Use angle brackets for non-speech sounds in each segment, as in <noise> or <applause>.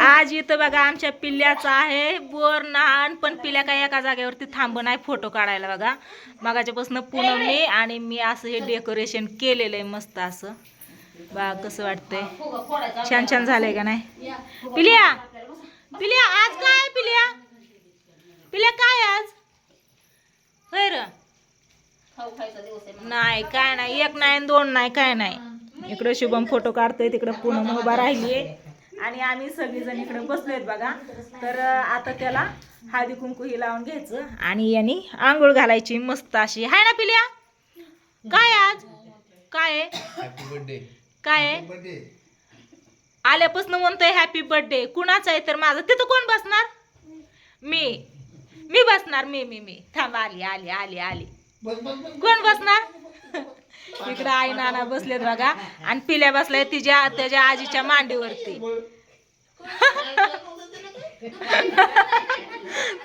आज इथं बघा आमच्या पिल्ल्याचं आहे बोर लहान पण पिल्या काय एका जागेवरती थांब नाही फोटो काढायला बघा. मगाच्यापासून पूनम मी आणि मी असं हे डेकोरेशन केलेलं आहे मस्त असं. बा कसं वाटतंय. छान छान झालंय का नाही? पिल्या पिल्या आज काय पिल्या? पिल्या काय आज? होय र. नाही काय नाही एक नाही आणि दोन नाही काय नाही. इकडं शुभम फोटो काढतोय तिकडं पूनम उभा राहिली आणि आम्ही सगळीजण इकडे बसलोय बघा. तर आता त्याला हळदी कुंकू ही लावून घ्यायचं आणि यांनी आंघोळ घालायची मस्त अशी. हाय ना पिल्या? काय आज? काय आहे? काय आहे? आल्यापासून म्हणतोय हॅपी बर्थडे कुणाचा आहे तर माझं? तिथं कोण बसणार? मी. मी बसणार मी मी मी. थांब आली आली आली आली. कोण बसणार? इकडं आई नाना बसलेत बघा. आणि पिल्या बसलाय तिच्या त्याच्या आजीच्या मांडीवरती.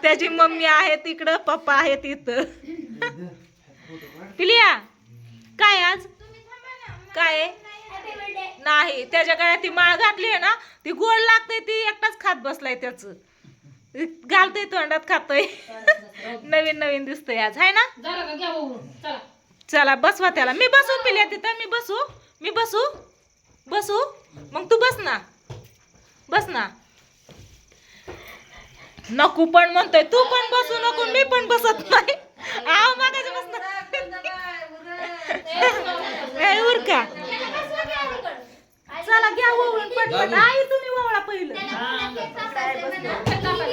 त्याची मम्मी आहे तिकडं पप्पा आहे तिथं पिलिया काय आज? काय? नाही त्याच्या गळ्यात ती माळ घातली आहे ना ती गोड लागते ती एकटाच खात बसलाय त्याच. घालतोय तोंडात खातोय. नवीन नवीन दिसतंय आज आहे ना? चला बसवा त्याला. मी बसू पिल्या तिथं मी बसू मी बसू बसू. मग तू बस ना. बस ना. नको पण म्हणतोय तू पण बसू नको मी पण बसत नाही. आव मागायचं बस ए, उरका. चला घ्या वळून पटपट. आई तुम्ही वळा पहिलं.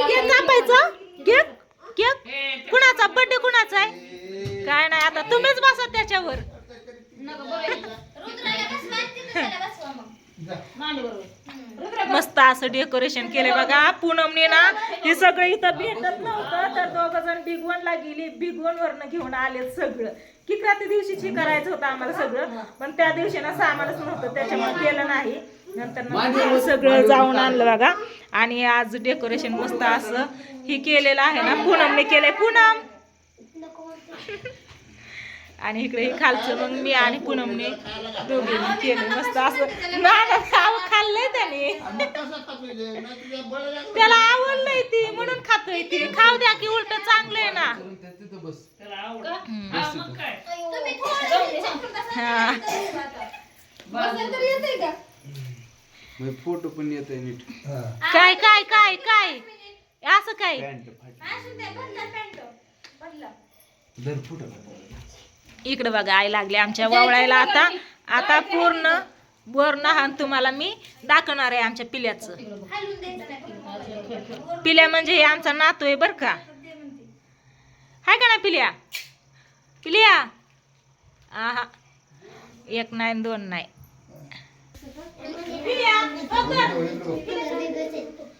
घे कापायचं घे घे कुणाचा? बर्थडे कुणाचा आहे? काय नाही आता तुम्हीच बसा. त्याच्यावर. मस्त असं डेकोरेशन केले बघा. पूनमने ना हे सगळं इथं भेटत नव्हतं. तर दोघ जण भिगवणला गेली. भिगवण वरनं घेऊन आले सगळं. किती दिवशीची करायचं होतं आम्हाला सगळं. पण त्या दिवशी ना सामानच नव्हतं. त्याच्यामुळे केलं नाही. नंतर नंतर सगळं जाऊन आणलं बघा. आणि आज डेकोरेशन मस्त असं हे केलेलं आहे ना. पूनमने केलंय. पूनम! आणि इकडे हे खालचं मग मी आणि पूनमने दोघींनी केलं. मस्त असं ना ना खाव खाल्लंय त्याने. त्याला आवडलंय ती म्हणून खातोय ती. खाऊ द्या की उलट चांगलं आहे ना हा. फोटो पण येत आहे नीट. काय काय काय काय? असं काय? फोटो इकडे बघा आई लागली आमच्या वावळायला. आता आता पूर्ण वर्ण हान तुम्हाला मी दाखवणार आहे आमच्या पिल्याचं. पिल्या म्हणजे हे आमचा नातू आहे बर का? हाय का ना पिल्या? पिल्या? आहा. एक नाही दोन नाही.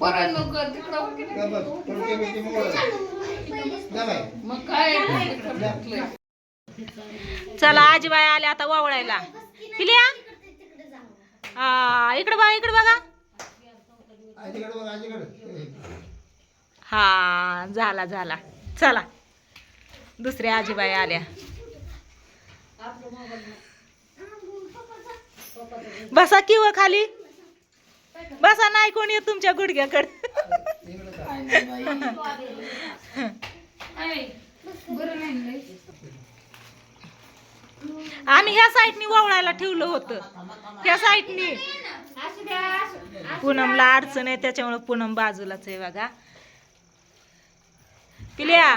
पिल्या, बघ, बघ, बघ, बघ. धरा. चला आजीबाई आले आता वावळायला. पिल्या? हा इकडे बघा इकडे बघा. हा झाला झाला. चला. दुसऱ्या आजीबाई आल्या. बसा किंवा खाली. बसा नाही कोणी येत तुमच्या गुडघ्याकडे. आम्ही ह्या साईडनी वळायला ठेवलं होतं. ह्या साईडनी. पूनमला अडचण आहे त्याच्यामुळे पूनम बाजूलाच आहे बघा. पिल्या.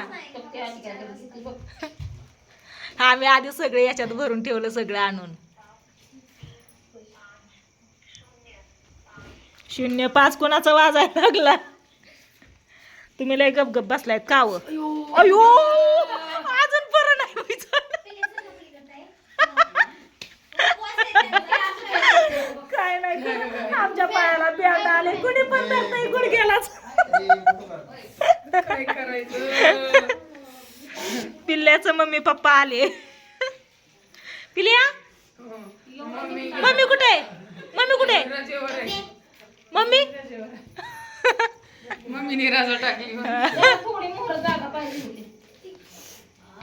आम्ही आधी सगळे याच्यात भरून ठेवलं सगळं आणून. शून्य पाच कोणाचा वाजायला लागला? तुम्ही लय गप गप बसलायत काव अयो! अजून बरं नाही काय नाही आमच्या पायाला बॅट आले. कुणी पण धरतंय गुडघ्यालाच काय करायचं? पिल्ल्याचं मम्मी पप्पा आले. पिल्या? मम्मी मम्मी कुठे? आहे मम्मी कुठे? मम्मी? मम्मीने राजा टाकली. थोडी मोहर जागा पाहिजे होती.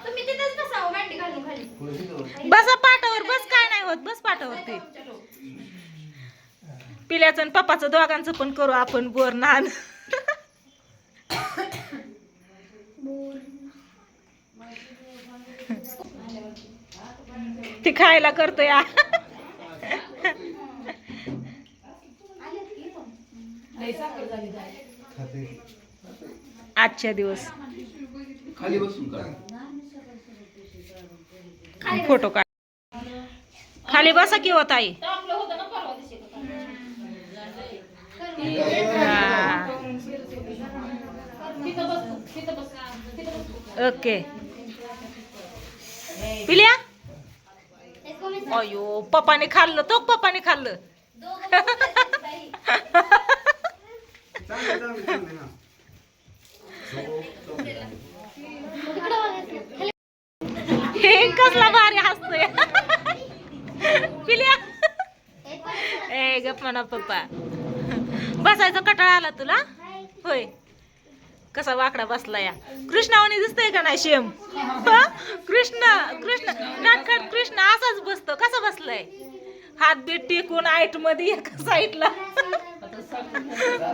तुम्ही तिथेच बसावं मांडी घालून खाली. बसा पाटावर बस काय नाही होत. बस पाटावरती पिल्याचं आणि पप्पाचं दोघांचं पण करू आपण बोर नान. खायला करतोय आ. आजच्या दिवस. खाली बसून का फोटो काढ. खाली बसा की होत आई आपलं होतं ना परवा दिवशी. हा. बस ओके. पिल्या? अयो पप्पाने खाल्लं तो पप्पाने खाल्लं. हे कसला भारी हसतोय. पिल्या. ए गप म्हणा पप्पा. बसायचा कटाळा आला तुला? होय. कसा वाकडा बसला या? कृष्णावणी दिसतंय का नाही शेम? कृष्ण कृष्ण नाटकात कृष्ण असाच बसतो. कसा बसलाय? हात बीट टेकून आईटमध्ये एका साईडला.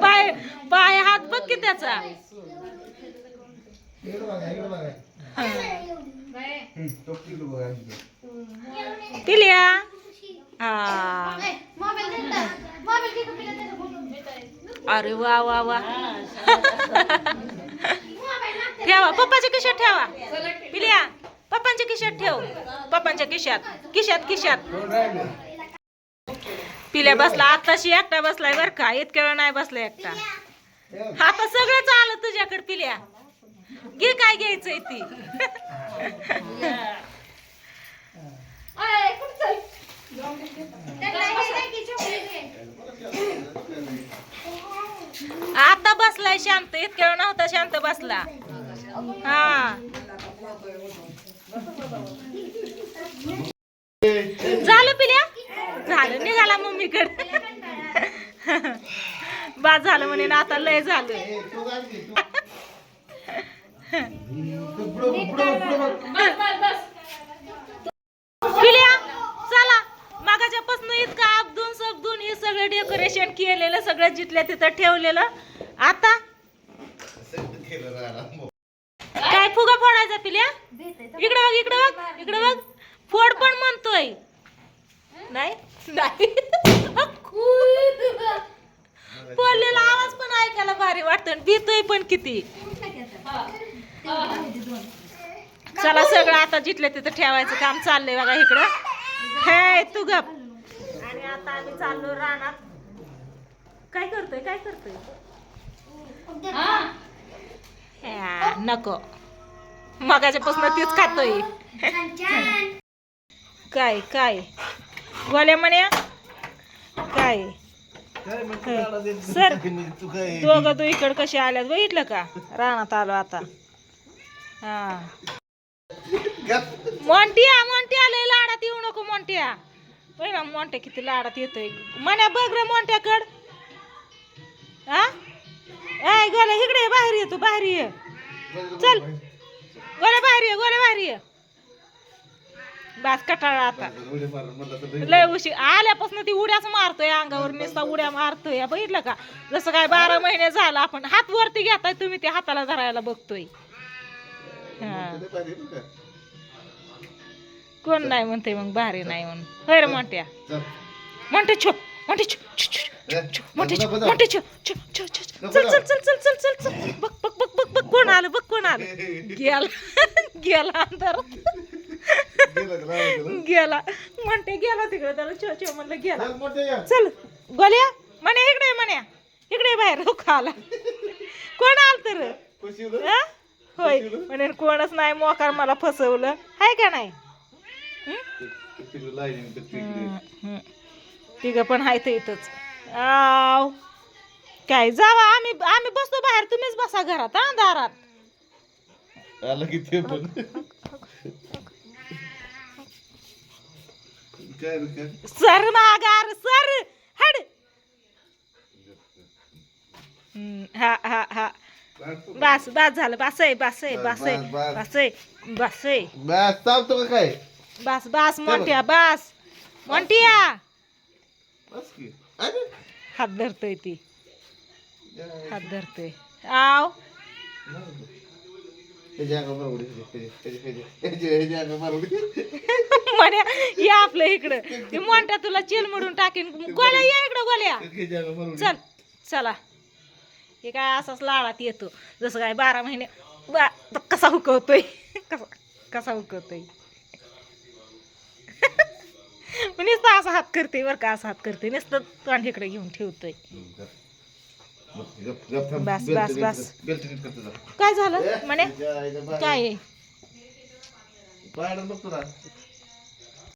पाय पाय हात बघ की त्याचा. पिल्या हा अरे वा वा वा. ठेवा पप्पाच्या खिशात ठेवा. पिल्या पप्पांच्या खिशात ठेव. पप्पांच्या खिशात खिशात खिशात. पिल्या बसला आताशी एकटा बसलाय बर का. इतक्या वेळ नाही बसला एकटा. आता सगळंच आलं तुझ्याकडे पिल्या. घे काय घ्यायचंय ती. <laughs> आता बसलाय शांत इतक्या वेळ नव्हता शांत बसला. हा. झालं पिल्या? झालं निघाला मम्मीकडे. बाद झालं म्हणे ना आता लय झालं. पिल्या चला. मागाच्यापासून इतका आपदून सबदून हे सगळं डेकोरेशन केलेलं सगळं जिथल्या तिथं ठेवलेलं. आता? काय फुगा फोडायचा पिल्या? इकडे बघ इकडे बघ इकडे बघ. फोड पण म्हणतोय. नाही? नाही. बोललेला आवाज पण ऐकायला भारी वाटतं. आणि भीतोय पण किती. चला सगळं आता जिथलं तिथं ठेवायचं काम चाललंय बघा इकडं. हे तू गप. आता आम्ही चाललो रानात. काय करतोय? काय करतोय? नको. मगाच्यापासून तीच खातोय. काय काय? गोल्या म्हणे काय? सर <laughs> दोघं तू इकडं कसे आल्यात बघितलं का? रानात आलो आता. हा. मोंटिया मोंटिया लय लाडात येऊ नको मोंटिया. ना मोंट्या किती लाडात येतोय. मन्या बघ रे मोंट्याकड हा? ऐ गोल्या इकडे बाहेर ये तू बाहेर ये. चल. गोल्या बाहेर ये गोल्या बाहेर ये. बास कटाळा आता. लय उशी आल्यापासून ती उड्याच मारतोय अंगावर नुसता उड्या मारतोय. बघितलं का? जसं काय बारा महिने झालं आपण हात वरती घेताय तुम्ही ते हाताला धरायला बघतोय. हा. कोण नाही म्हणते मग भारी नाही म्हणून. होय रे मोठ्या. म्हणते छो म्हणते छो छो, छो, छो, छो, छो छो छो. चल चल चल चल चल चल चल. बघ बघ बघ बघ बघ कोण आलं बघ कोण आलं. गेला गेला अंधार गेला. म्हणते गेला तिकडे त्याला छो छो म्हणलं गेला. चल गोल्या म्हणे इकडे म्हण्या. इकडे बाहेर हो खाला कोण आल तर? होय. म्हणे कोणच नाही मोकार मला फसवलं. हाय का नाही? तिघ पण हाय ते इथंच. आव. काय जावा आम्ही आम्ही बसतो बाहेर. तुम्हीच बसा घरात हा दारात. आलं की ते पण. सर मागार सर. हड. हम्म, हा हा हा. बस बस झालं बस आहे बस आहे बस आहे बस, बस. बस आहे बस आहे. बस चालतो काय? बस बस मोठ्या बस. मोठ्या. बस की. अरे. हात धरतोय ती. हात धरतोय. आव. म्हण्या या आपलं इकडं. ते मोठ्या तुला चिल म्हणून टाकीन. गोल्या या इकडं बरोबर चल चला. हे काय असाच लाडात येतो. जसं काय बारा महिने. बा कसा हुकवतोय? <laughs> कसा कसा हुकवतोय? नुसतं असा हात करते बरं का असा हात करते. नुसतं तोंड इकडे घेऊन ठेवतोय. बस, बस, बस. काय झालं? म्हणे? काय आहे?